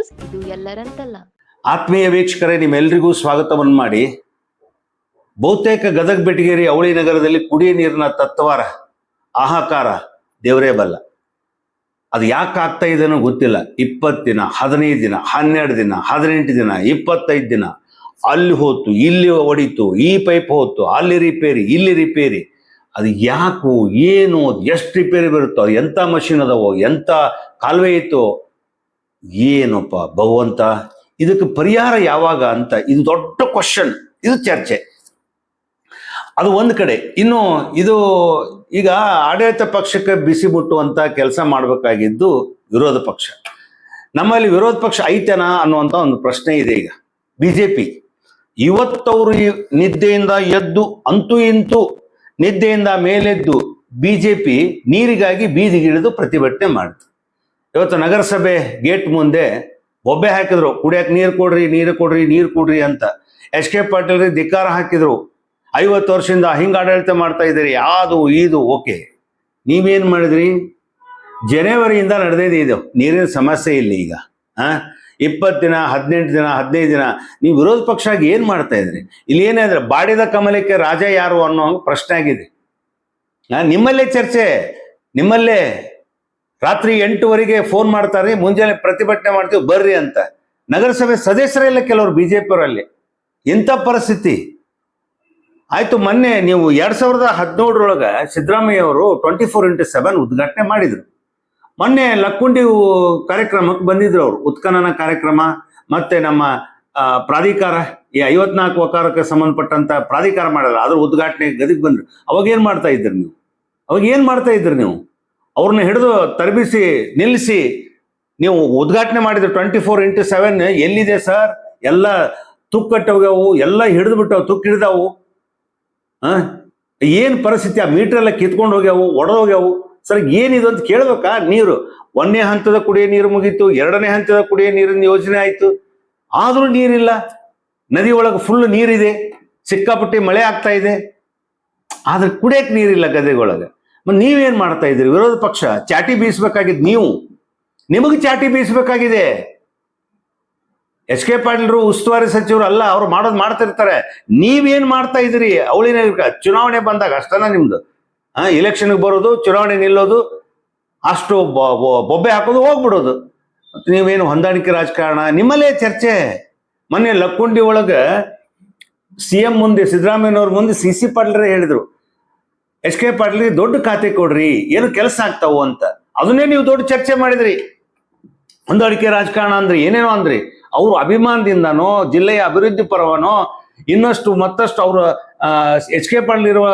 News, ಇದು ಎಲ್ಲರಂತಲ್ಲ. ಆತ್ಮೀಯ ವೀಕ್ಷಕರೇ ನಿಮ್ಮೆಲ್ಲರಿಗೂ ಸ್ವಾಗತವನ್ನು ಮಾಡಿ. ಬಹುತೇಕ ಗದಗ ಬೆಟಗೇರಿ ಅವಳಿ ನಗರದಲ್ಲಿ ಕುಡಿಯ ನೀರಿನ ತತ್ವಾರ, ಆಹಾಕಾರ ದೇವರೇ ಬಲ್ಲ. ಅದು ಯಾಕೆ ಆಗ್ತಾ ಇದೆ ಗೊತ್ತಿಲ್ಲ. ಇಪ್ಪತ್ತು ದಿನ, ಹದಿನೈದು ದಿನ, ಹನ್ನೆರಡು ದಿನ, ಹದಿನೆಂಟು ದಿನ, ಇಪ್ಪತ್ತೈದು ದಿನ. ಅಲ್ಲಿ ಹೋತು, ಇಲ್ಲಿ ಹೊಡಿತು, ಈ ಪೈಪ್ ಹೋತು, ಅಲ್ಲಿ ರಿಪೇರಿ, ಇಲ್ಲಿ ರಿಪೇರಿ. ಅದು ಯಾಕೋ, ಏನು, ಎಷ್ಟು ರಿಪೇರಿ ಬರುತ್ತೋ ಎಂಥ ಮಷಿನ್ ಅದಾವೋ, ಎಂಥ ಕಾಲುವೆ ಇತ್ತು ಏನಪ್ಪ ಭಗವಂತ? ಇದಕ್ಕೆ ಪರಿಹಾರ ಯಾವಾಗ ಅಂತ ಇದು ದೊಡ್ಡ ಕ್ವಶನ್ ಇದು ಚರ್ಚೆ. ಅದು ಒಂದು ಕಡೆ. ಇನ್ನು ಇದು ಈಗ ಆಡಳಿತ ಪಕ್ಷಕ್ಕೆ ಬಿಸಿ ಮುಟ್ಟುವಂತ ಕೆಲಸ ಮಾಡಬೇಕಾಗಿದ್ದು ವಿರೋಧ ಪಕ್ಷ. ನಮ್ಮಲ್ಲಿ ವಿರೋಧ ಪಕ್ಷ ಐತೆನಾ ಅನ್ನುವಂಥ ಒಂದು ಪ್ರಶ್ನೆ ಇದೆ ಈಗ. ಬಿಜೆಪಿ ಇವತ್ತವರು ಈ ನಿದ್ದೆಯಿಂದ ಎದ್ದು, ಅಂತೂ ಇಂತೂ ನಿದ್ದೆಯಿಂದ ಮೇಲೆದ್ದು ಬಿಜೆಪಿ ನೀರಿಗಾಗಿ ಬೀದಿಗಿಳಿದು ಪ್ರತಿಭಟನೆ ಮಾಡಿತು. ಇವತ್ತು ನಗರಸಭೆ ಗೇಟ್ ಮುಂದೆ ಒಬ್ಬೆ ಹಾಕಿದ್ರು ಕುಡಿಯಕ್ಕೆ ನೀರು ಕೊಡ್ರಿ ನೀರು ಕೊಡ್ರಿ ನೀರು ಕೊಡ್ರಿ ಅಂತ. ಎಚ್ ಕೆ ಪಾಟೀಲ್ ಧಿಕ್ಕಾರ ಹಾಕಿದ್ರು. ಐವತ್ತು ವರ್ಷದಿಂದ ಹಿಂಗೆ ಆಡಳಿತ ಮಾಡ್ತಾ ಇದ್ದೀರಿ, ಯಾವುದು ಇದು ಓಕೆ. ನೀವೇನು ಮಾಡಿದ್ರಿ? ಜನವರಿಯಿಂದ ನಡೆದಿದೆ ಇದು ನೀರಿನ ಸಮಸ್ಯೆ ಇಲ್ಲ ಈಗ. ಹಾಂ ಇಪ್ಪತ್ತು ದಿನ, ಹದಿನೆಂಟು ದಿನ, ಹದಿನೈದು ದಿನ, ನೀವು ವಿರೋಧ ಪಕ್ಷ ಆಗಿ ಏನು ಮಾಡ್ತಾ ಇದ್ರಿ? ಇಲ್ಲಿ ಏನಾದ್ರೆ ಬಾಡಿದ ಕಮಲಕ್ಕೆ ರಾಜ ಯಾರು ಅನ್ನೋ ಪ್ರಶ್ನೆ ಆಗಿದೆ. ನಿಮ್ಮಲ್ಲೇ ಚರ್ಚೆ, ನಿಮ್ಮಲ್ಲೇ ರಾತ್ರಿ ಎಂಟುವರೆಗೆ ಫೋನ್ ಮಾಡ್ತಾರೆ, ಮುಂಜಾನೆ ಪ್ರತಿಭಟನೆ ಮಾಡ್ತೀವಿ, ಬರ್ರಿ ಅಂತ. ನಗರಸಭೆ ಸದಸ್ಯರೆಲ್ಲ ಕೆಲವರು, ಬಿಜೆಪಿಯವರಲ್ಲಿ. ಇಂಥ ಪರಿಸ್ಥಿತಿ. ಆಯಿತು, ಮೊನ್ನೆ ನೀವು ಎರಡು ಸಾವಿರದ ಹದಿನೇಳರೊಳಗೆ ಸಿದ್ದರಾಮಯ್ಯ ಅವರು ಟ್ವೆಂಟಿ ಫೋರ್ ಇಂಟು ಸೆವೆನ್ ಉದ್ಘಾಟನೆ ಮಾಡಿದ್ರು. ಮೊನ್ನೆ ಲಕ್ಕುಂಡಿ ಕಾರ್ಯಕ್ರಮಕ್ಕೆ ಬಂದಿದ್ರು ಅವರು. ಉತ್ಖನನ ಕಾರ್ಯಕ್ರಮ, ಮತ್ತೆ ನಮ್ಮ ಪ್ರಾಧಿಕಾರ, ಈ ಐವತ್ನಾಲ್ಕು ವಕಾರಕ್ಕೆ ಸಂಬಂಧಪಟ್ಟಂತ ಪ್ರಾಧಿಕಾರ ಮಾಡಲ್ಲ, ಅದ್ರ ಉದ್ಘಾಟನೆ ಗದಿಗೆ ಬಂದ್ರು. ಅವಾಗ ಏನು ಮಾಡ್ತಾ ಇದ್ರಿ ನೀವು? ಅವಾಗ ಏನು ಮಾಡ್ತಾ ಇದ್ರಿ ನೀವು? ಅವ್ರನ್ನ ಹಿಡಿದು ತರಬಿಸಿ, ನಿಲ್ಲಿಸಿ, ನೀವು ಉದ್ಘಾಟನೆ ಮಾಡಿದ್ರೆ ಟ್ವೆಂಟಿ ಫೋರ್ ಇಂಟು ಸೆವೆನ್ ಎಲ್ಲಿದೆ ಸರ್? ಎಲ್ಲ ತುಕ್ಕಟ್ಟೋಗ್ಯಾವು ಎಲ್ಲ ಹಿಡಿದು ಬಿಟ್ಟವು, ತುಕ್ಕು ಹಿಡ್ದಾವು. ಏನು ಪರಿಸ್ಥಿತಿ? ಆ ಮೀಟರ್ ಎಲ್ಲ ಕಿತ್ಕೊಂಡು ಹೋಗ್ಯಾವು ಒಡೆದೋಗ್ಯಾವು ಸರ್ ಏನಿದು ಅಂತ ಕೇಳ್ಬೇಕಾ? ನೀರು. ಒಂದನೇ ಹಂತದ ಕುಡಿಯೋ ನೀರು ಮುಗೀತು, ಎರಡನೇ ಹಂತದ ಕುಡಿಯೋ ನೀರಿನ ಯೋಜನೆ ಆಯಿತು. ಆದರೂ ನೀರಿಲ್ಲ. ನದಿ ಒಳಗೆ ಫುಲ್ ನೀರಿದೆ. ಸಿಕ್ಕಾಪಟ್ಟಿ ಮಳೆ ಆಗ್ತಾ ಇದೆ. ಆದ್ರೆ ಕುಡಿಯಕ್ ನೀರಿಲ್ಲ ಗದೆಗೊಳಗೆ ಮತ್ತೆ ನೀವೇನು ಮಾಡ್ತಾ ಇದ್ದೀರಿ? ವಿರೋಧ ಪಕ್ಷ, ಚಾಟಿ ಬೀಸಬೇಕಾಗಿದ್ದು ನೀವು. ನಿಮಗೆ ಚಾಟಿ ಬೀಸಬೇಕಾಗಿದೆ. ಎಸ್ ಕೆ ಪಾಟೀಲ್ರು, ಉಸ್ತುವಾರಿ ಸಚಿವರು ಅಲ್ಲ, ಅವ್ರು ಮಾಡೋದು ಮಾಡ್ತಿರ್ತಾರೆ. ನೀವೇನು ಮಾಡ್ತಾ ಇದ್ದೀರಿ? ಅವಳಿನ ಚುನಾವಣೆ ಬಂದಾಗ ಅಷ್ಟನ ನಿಮ್ದು. ಆ ಇಲೆಕ್ಷನ್ಗೆ ಬರೋದು, ಚುನಾವಣೆ ನಿಲ್ಲೋದು, ಅಷ್ಟು ಬೊಬ್ಬೆ ಹಾಕೋದು, ಹೋಗ್ಬಿಡೋದು. ನೀವೇನು ಹೊಂದಾಣಿಕೆ ರಾಜಕಾರಣ? ನಿಮ್ಮಲ್ಲೇ ಚರ್ಚೆ. ಮೊನ್ನೆ ಲಕ್ಕುಂಡಿ ಒಳಗೆ ಸಿ ಎಂ ಮುಂದೆ, ಸಿದ್ದರಾಮಯ್ಯನವ್ರ ಮುಂದೆ ಸಿ ಸಿ ಪಾಟೀಲ್ರೇ ಹೇಳಿದ್ರು. ಎಚ್ ಕೆ ದೊಡ್ಡ ಖಾತೆ ಕೊಡ್ರಿ, ಏನು ಕೆಲಸ ಆಗ್ತಾವು ಅಂತ. ಅದನ್ನೇ ನೀವು ದೊಡ್ಡ ಚರ್ಚೆ ಮಾಡಿದ್ರಿ. ಹೊಂದಾಣಿಕೆ ರಾಜಕಾರಣ ಅಂದ್ರೆ ಏನೇನೋ ಅಂದ್ರಿ, ಅವರು ಅಭಿಮಾನದಿಂದನೋ, ಜಿಲ್ಲೆಯ ಅಭಿವೃದ್ಧಿ ಪರವನೋ, ಇನ್ನಷ್ಟು ಮತ್ತಷ್ಟು ಅವರ ಎಚ್ ಕೆ ಪಾಟೀಲ್ ಇರುವ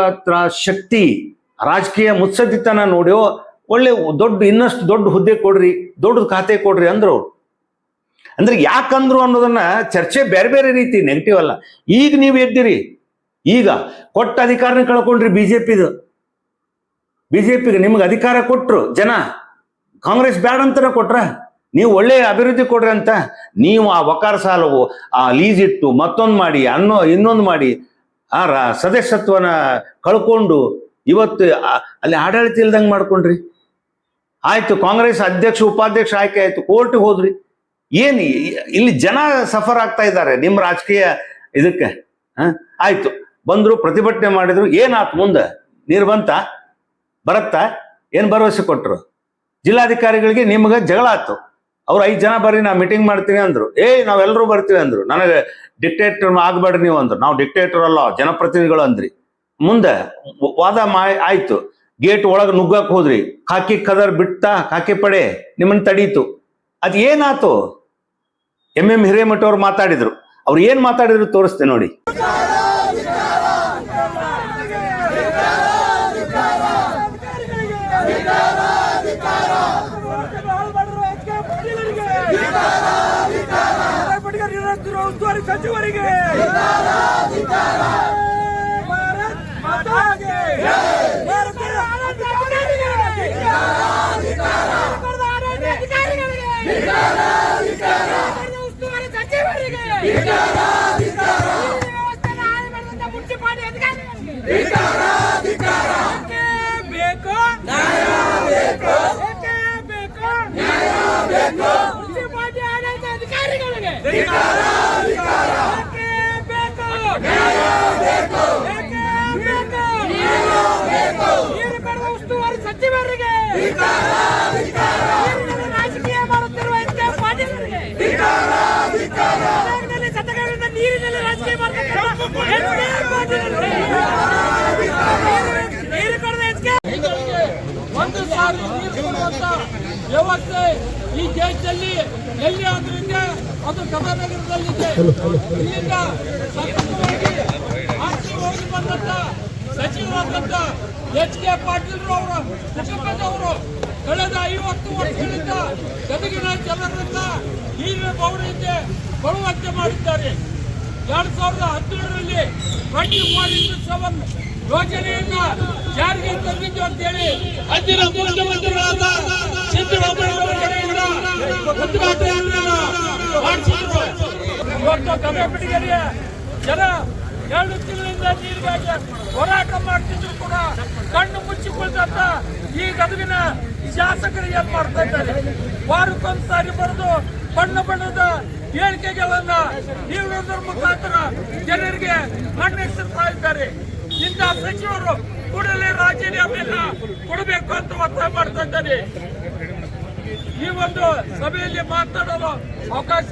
ಶಕ್ತಿ, ರಾಜಕೀಯ ಮುತ್ಸದ್ದಿತನ ನೋಡ್ಯೋ, ಒಳ್ಳೆ ದೊಡ್ಡ, ಇನ್ನಷ್ಟು ದೊಡ್ಡ ಹುದ್ದೆ ಕೊಡ್ರಿ, ದೊಡ್ಡ ಖಾತೆ ಕೊಡ್ರಿ ಅಂದ್ರು ಅಂದ್ರೆ ಯಾಕಂದ್ರು ಅನ್ನೋದನ್ನ ಚರ್ಚೆ ಬೇರೆ ಬೇರೆ ರೀತಿ ನೆಗೆಟಿವ್ ಅಲ್ಲ. ಈಗ ನೀವು ಎದ್ದಿರಿ ಈಗ ಕೊಟ್ಟ ಅಧಿಕಾರನ ಕಳ್ಕೊಂಡ್ರಿ ಬಿಜೆಪಿದು. ಬಿಜೆಪಿಗೆ ನಿಮ್ಗೆ ಅಧಿಕಾರ ಕೊಟ್ಟರು ಜನ. ಕಾಂಗ್ರೆಸ್ ಬ್ಯಾಡ ಅಂತಾನೆ ಕೊಟ್ರ. ನೀವು ಒಳ್ಳೆಯ ಅಭಿವೃದ್ಧಿ ಕೊಡ್ರಿ ಅಂತ. ನೀವು ಆ ವಕಾರ ಸಾಲವು, ಆ ಲೀಸ್ ಇಟ್ಟು ಮತ್ತೊಂದು ಮಾಡಿ, ಅನ್ನೋ ಇನ್ನೊಂದು ಮಾಡಿ, ಆ ಸದಸ್ಯತ್ವನ ಕಳ್ಕೊಂಡು ಇವತ್ತು ಅಲ್ಲಿ ಆಡಳಿತ ಇಲ್ದಂಗೆ ಮಾಡ್ಕೊಂಡ್ರಿ. ಆಯ್ತು ಕಾಂಗ್ರೆಸ್ ಅಧ್ಯಕ್ಷ, ಉಪಾಧ್ಯಕ್ಷ ಆಯ್ಕೆ ಆಯ್ತು, ಕೋರ್ಟ್ಗೆ ಹೋದ್ರಿ. ಏನು ಇಲ್ಲಿ ಜನ ಸಫರ್ ಆಗ್ತಾ ಇದ್ದಾರೆ ನಿಮ್ಮ ರಾಜಕೀಯ ಇದಕ್ಕೆ? ಆಯ್ತು. ಬಂದ್ರು ಪ್ರತಿಭಟನೆ ಮಾಡಿದ್ರು ಏನಾಯ್ತು ಮುಂದೆ? ನೀರು ಬಂತ? ಬರತ್ತಾ? ಏನು ಭರವಸೆ ಕೊಟ್ಟರು ಜಿಲ್ಲಾಧಿಕಾರಿಗಳಿಗೆ ನಿಮಗೆ ಜಗಳ ಆಯ್ತು ಅವ್ರು ಐದು ಜನ ಬರ್ರಿ, ನಾ ಮೀಟಿಂಗ್ ಮಾಡ್ತೀನಿ ಅಂದ್ರು. ಏಯ್ ನಾವೆಲ್ಲರೂ ಬರ್ತೀವಿ ಅಂದ್ರು. ನನಗೆ ಡಿಕ್ಟೇಟರ್ ಆಗಬೇಡ್ರಿ ನೀವು ಅಂದ್ರು. ನಾವು ಡಿಕ್ಟೇಟರ್ ಅಲ್ಲ, ಜನಪ್ರತಿನಿಧಿಗಳು ಅಂದ್ರಿ. ಮುಂದೆ ವಾದ ಮಾ, ಆಯ್ತು. ಗೇಟ್ ಒಳಗೆ ನುಗ್ಗಕ್ಕೆ ಹೋದ್ರಿ. ಕಾಕಿ ಕದರ್ ಬಿಟ್ಟ ಕಾಕಿ ಪಡೆ ನಿಮ್ಮನ್ನು ತಡೀತು. ಅದು ಏನಾತು? ಎಂ ಎಂ ಹಿರೇಮಠ ಅವ್ರು ಮಾತಾಡಿದ್ರು. ಅವ್ರು ಏನು ಮಾತಾಡಿದ್ರು ತೋರಿಸ್ತೆ ನೋಡಿ. ಭಾರತ್ ಮಾತಾಗೆ ರಾಜಕೀಯ ಮಾಡುತ್ತಿರುವ ನೀರಿನಲ್ಲಿ ರಾಜಕೀಯ ನೀರು ಒಂದು ಸಾವಿರ ವ್ಯವಸ್ಥೆ ಈ ದೇಶದಲ್ಲಿ ಎಲ್ಲಿ ಆದ್ರಿಂದ ಅದು ಗದನಗರದಲ್ಲಿದೆ ಇಲ್ಲಿಂದ ಸತತವಾಗಿ ಆಚೆ ಹೋಗಿ ಬಂದಂತ ಸಚಿವರಾದಂತ ಎಚ್ ಕೆ ಪಾಟೀಲ್ ಅವರ ಕುಟುಂಬದವರು ಕಳೆದ ಐವತ್ತು ವರ್ಷಗಳಿಂದ ಗದಗಿನ ಜನರನ್ನ ನೀರಿನ ಬವಣೆಯಿಂದ ಬರುವಂತೆ ಮಾಡಿದ್ದಾರೆ. ಎರಡ್ ಸಾವಿರದ ಹದಿನೇಳರಲ್ಲಿ ಟ್ವೆಂಟಿ ಫೋರ್ ಇಂಟು ಸೆವೆನ್ ಯೋಜನೆಯನ್ನ ಜಾರಿಗೆ ತಂದಿದ್ದು ಅಂತೇಳಿ ಅಂದಿನ ಮುಖ್ಯಮಂತ್ರಿಗಳಾದ ಸಿದ್ದರಾಮಯ್ಯ ಇವತ್ತು ಜನ ಎರಡು ತಿಂಗಳಿಂದ ನೀರಿಗಾಗಿ ಹೋರಾಟ ಮಾಡ್ತಿದ್ರು ಕೂಡ ಕಣ್ಣು ಮುಚ್ಚಿಕೊಳ್ತಂತ ಈ ಗದಗಿನ ಶಾಸಕರು ಏನ್ ಮಾಡ್ತಾ ಇದ್ದಾರೆ? ವಾರಕ್ಕೊಂದ್ಸಾರಿ ಬರೆದು ಬಣ್ಣ ಬಣ್ಣದ ಹೇಳಿಕೆಗಳನ್ನ ನೀಡುವುದರ ಮುಖಾಂತರ ಜನರಿಗೆ ಮಣ್ಣೆಸರ್ತಾ ಇದ್ದಾರೆ. ಇಂಥ ಸಚಿವರು ಕೂಡಲೇ ರಾಜೀನಾಮೆಯನ್ನ ಕೊಡಬೇಕು ಅಂತ ಒತ್ತಾಯ ಮಾಡ್ತಾ ಇದ್ದಾರೆ ಈ ಒಂದು ಸಭೆಯಲ್ಲಿ ಮಾತನಾಡಲು ಅವಕಾಶ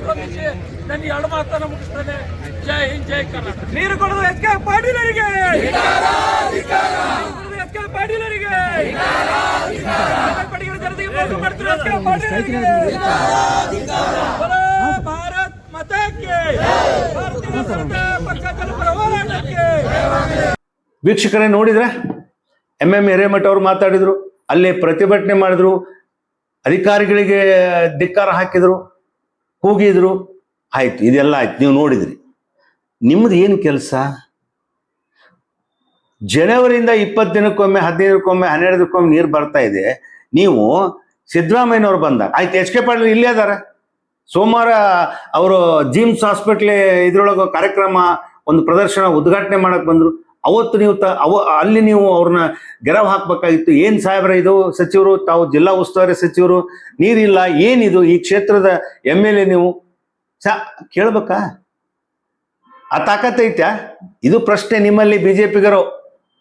ಸ್ಪಂದಿಸಿ ನನ್ನ ಎರಡು ಮಾತನ್ನ ಮುಗಿಸ್ತೇನೆ. ಜೈ ಹಿಂದ್, ಜೈ ಕರ್ನಾಟಕ. ನೀರು ಕೊಡೋದು ಎಸ್ ಕೆ ಪಾಟೀಲರಿಗೆ! ಬಲೋ ಭಾರತ್ ಮತಕ್ಕೆ ಭಾರತೀಯ ಜನತಾ ಪಕ್ಷ ಜನಪರ ಹೋರಾಟಕ್ಕೆ ವೀಕ್ಷಕರೇ ನೋಡಿದ್ರೆ ಎಂ ಎಂ ಹಿರೇಮಠ ಅವರು ಮಾತಾಡಿದ್ರು, ಅಲ್ಲಿ ಪ್ರತಿಭಟನೆ ಮಾಡಿದ್ರು, ಅಧಿಕಾರಿಗಳಿಗೆ ಧಿಕ್ಕಾರ ಹಾಕಿದ್ರು, ಕೂಗಿದ್ರು, ಆಯ್ತು, ಇದೆಲ್ಲ ಆಯ್ತು, ನೀವು ನೋಡಿದ್ರಿ. ನಿಮ್ದು ಏನು ಕೆಲಸ? ಜನವರಿಯಿಂದ ಇಪ್ಪತ್ತು ದಿನಕ್ಕೊಮ್ಮೆ, ಹದಿನೈದಕ್ಕೊಮ್ಮೆ ದಿನಕ್ಕೊಮ್ಮೆ ನೀರು ಬರ್ತಾ ಇದೆ. ನೀವು ಸಿದ್ದರಾಮಯ್ಯನವ್ರು ಬಂದಾಗ ಆಯ್ತು, ಎಚ್ ಕೆ ಪಾಟೀಲ್ ಇಲ್ಲೇ ಅದಾರ. ಸೋಮವಾರ ಅವರು ಜಿಮ್ಸ್ ಹಾಸ್ಪಿಟ್ಲ್ ಇದ್ರೊಳಗೆ ಕಾರ್ಯಕ್ರಮ, ಒಂದು ಪ್ರದರ್ಶನ ಉದ್ಘಾಟನೆ ಮಾಡಕ್ ಬಂದ್ರು. ಅವತ್ತು ನೀವು ತ ಅವ ಅಲ್ಲಿ ನೀವು ಅವ್ರನ್ನ ಗೆರವ್ ಹಾಕ್ಬೇಕಾಗಿತ್ತು. ಏನು ಸಾಹೇಬ್ರ ಇದು? ಸಚಿವರು, ತಾವು ಜಿಲ್ಲಾ ಉಸ್ತುವಾರಿ ಸಚಿವರು, ನೀರಿಲ್ಲ, ಏನಿದು? ಈ ಕ್ಷೇತ್ರದ ಎಂ ಎಲ್ ಎ ನೀವು? ಸಾ, ಕೇಳ್ಬೇಕಾ? ಆ ತಾಕತ್ ಐತ್ಯಾ? ಇದು ಪ್ರಶ್ನೆ ನಿಮ್ಮಲ್ಲಿ ಬಿಜೆಪಿಗರು.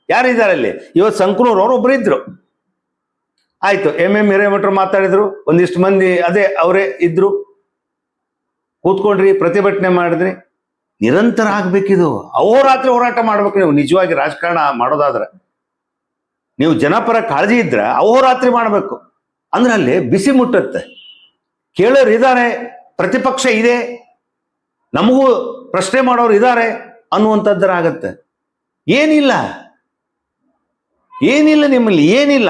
ಯಾರಿದ್ದಾರೆ ಅಲ್ಲಿ? ಇವತ್ತು ಸಂಕ್ರೂರ್ ಅವರು ಒಬ್ರು ಇದ್ರು. ಆಯ್ತು, ಎಂ ಎಂ ಹಿರೇಮಠರು ಮಾತಾಡಿದ್ರು. ಒಂದಿಷ್ಟು ಮಂದಿ ಅದೇ ಅವರೇ ಇದ್ರು. ಕೂತ್ಕೊಂಡ್ರಿ, ಪ್ರತಿಭಟನೆ ಮಾಡಿದ್ರಿ. ನಿರಂತರ ಆಗ್ಬೇಕಿದು ಅಹೋರಾತ್ರಿ ಹೋರಾಟ ಮಾಡ್ಬೇಕು ನೀವು. ನಿಜವಾಗಿ ರಾಜಕಾರಣ ಮಾಡೋದಾದ್ರೆ. ನೀವು ಜನಪರ ಕಾಳಜಿ ಇದ್ರೆ ಅಹೋರಾತ್ರಿ ಮಾಡಬೇಕು. ಅಂದ್ರೆ ಅಲ್ಲಿ ಬಿಸಿ ಮುಟ್ಟುತ್ತೆ. ಕೇಳೋರು ಇದ್ದಾರೆ ಪ್ರತಿಪಕ್ಷ ಇದೆ, ನಮಗೂ ಪ್ರಶ್ನೆ ಮಾಡೋರು ಇದ್ದಾರೆ ಅನ್ನುವಂಥದ್ದರ ಆಗತ್ತೆ ಏನಿಲ್ಲ. ಏನಿಲ್ಲ ನಿಮ್ಮಲ್ಲಿ, ಏನಿಲ್ಲ.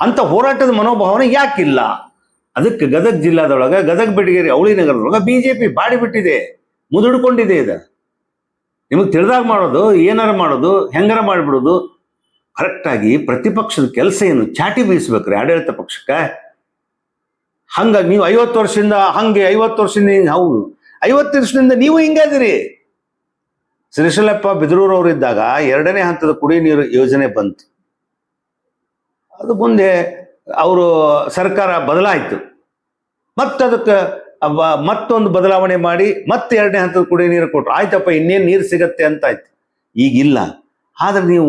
ಅಂತ ಹೋರಾಟದ ಮನೋಭಾವನೆ ಯಾಕಿಲ್ಲ? ಅದಕ್ಕೆ ಗದಗ ಜಿಲ್ಲಾದೊಳಗ, ಗದಗ, ಬಿಡಗೇರಿ, ಅವಳಿ ನಗರದೊಳಗ ಬಿಜೆಪಿ ಬಾಡಿ ಬಿಟ್ಟಿದೆ ಮುದುಡ್ಕೊಂಡಿದೆ ಇದು. ನಿಮಗೆ ತಿಳಿದಾಗ ಮಾಡೋದು, ಏನಾರ ಮಾಡೋದು, ಹೆಂಗಾರ ಮಾಡಿಬಿಡೋದು. ಕರೆಕ್ಟಾಗಿ ಪ್ರತಿಪಕ್ಷದ ಕೆಲಸ ಏನು? ಚಾಟಿ ಬೀಸ್ಬೇಕ್ರಿ ಆಡಳಿತ ಪಕ್ಷಕ್ಕೆ. ಹಂಗ ನೀವು ಐವತ್ತು ವರ್ಷದಿಂದ, ಹಂಗೆ ಐವತ್ತು ವರ್ಷದಿಂದ ಹೌದು. ಐವತ್ತು ವರ್ಷದಿಂದ ನೀವು ಹಿಂಗಾದಿರಿ ಶ್ರೀಶೈಲಪ್ಪ ಬಿದರೂರವ್ರು ಇದ್ದಾಗ ಎರಡನೇ ಹಂತದ ಕುಡಿ ನೀರು ಯೋಜನೆ ಬಂತು. ಅದು ಮುಂದೆ ಅವರು ಸರ್ಕಾರ ಬದಲಾಯಿತು. ಮತ್ತದಕ್ಕೆ ಮತ್ತೊಂದು ಬದಲಾವಣೆ ಮಾಡಿ ಮತ್ತೆ ಎರಡನೇ ಹಂತದ ಕುಡಿಯೋ ನೀರು ಕೊಟ್ಟರು ಆಯ್ತಪ್ಪ, ಇನ್ನೇನು ನೀರು ಸಿಗತ್ತೆ ಅಂತ ಆಯ್ತು. ಈಗಿಲ್ಲ. ಆದ್ರೆ ನೀವು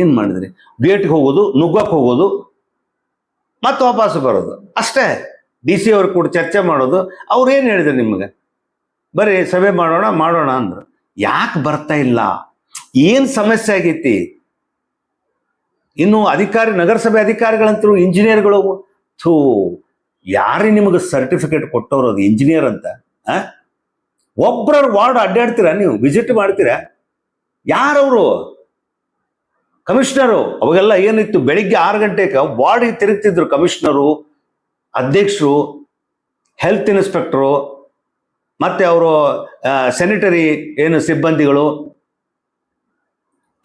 ಏನು ಮಾಡಿದ್ರಿ? ಗೇಟ್ಗೆ ಹೋಗೋದು ನುಗ್ಗಕ್ಕೆ ಹೋಗೋದು, ಮತ್ತೆ ವಾಪಸ್ ಬರೋದು. ಅಷ್ಟೇ. ಡಿ ಸಿ ಅವ್ರ ಕೂಡ ಚರ್ಚೆ ಮಾಡೋದು. ಅವ್ರು ಏನು ಹೇಳಿದ್ರು ನಿಮಗೆ? ಬರೀ ಸಭೆ ಮಾಡೋಣ ಮಾಡೋಣ ಅಂದ್ರು. ಯಾಕೆ ಬರ್ತಾ ಇಲ್ಲ? ಏನು ಸಮಸ್ಯೆ ಆಗೈತಿ? ಇನ್ನು ಅಧಿಕಾರಿ, ನಗರಸಭೆ ಅಧಿಕಾರಿಗಳಂತರೂ ಇಂಜಿನಿಯರ್ಗಳು ಥೂ. ಯಾರೇ ನಿಮಗೆ ಸರ್ಟಿಫಿಕೇಟ್ ಕೊಟ್ಟವ್ರು ಅದು ಇಂಜಿನಿಯರ್ ಅಂತ, ಆ? ಒಬ್ರ ವಾರ್ಡ್ ಅಡ್ಡಾಡ್ತೀರಾ ನೀವು? ವಿಸಿಟ್ ಮಾಡ್ತೀರಾ? ಯಾರವರು? ಕಮಿಷನರು ಅವಾಗೆಲ್ಲ ಏನಿತ್ತು? ಬೆಳಿಗ್ಗೆ ಆರು ಗಂಟೆಗೆ ವಾರ್ಡ್ ತಿರುಗ್ತಿದ್ರು ಕಮಿಷನರು ಅಧ್ಯಕ್ಷರು ಹೆಲ್ತ್ ಇನ್ಸ್ಪೆಕ್ಟ್ರು ಮತ್ತೆ ಅವರು ಸ್ಯಾನಿಟರಿ ಏನು ಸಿಬ್ಬಂದಿಗಳು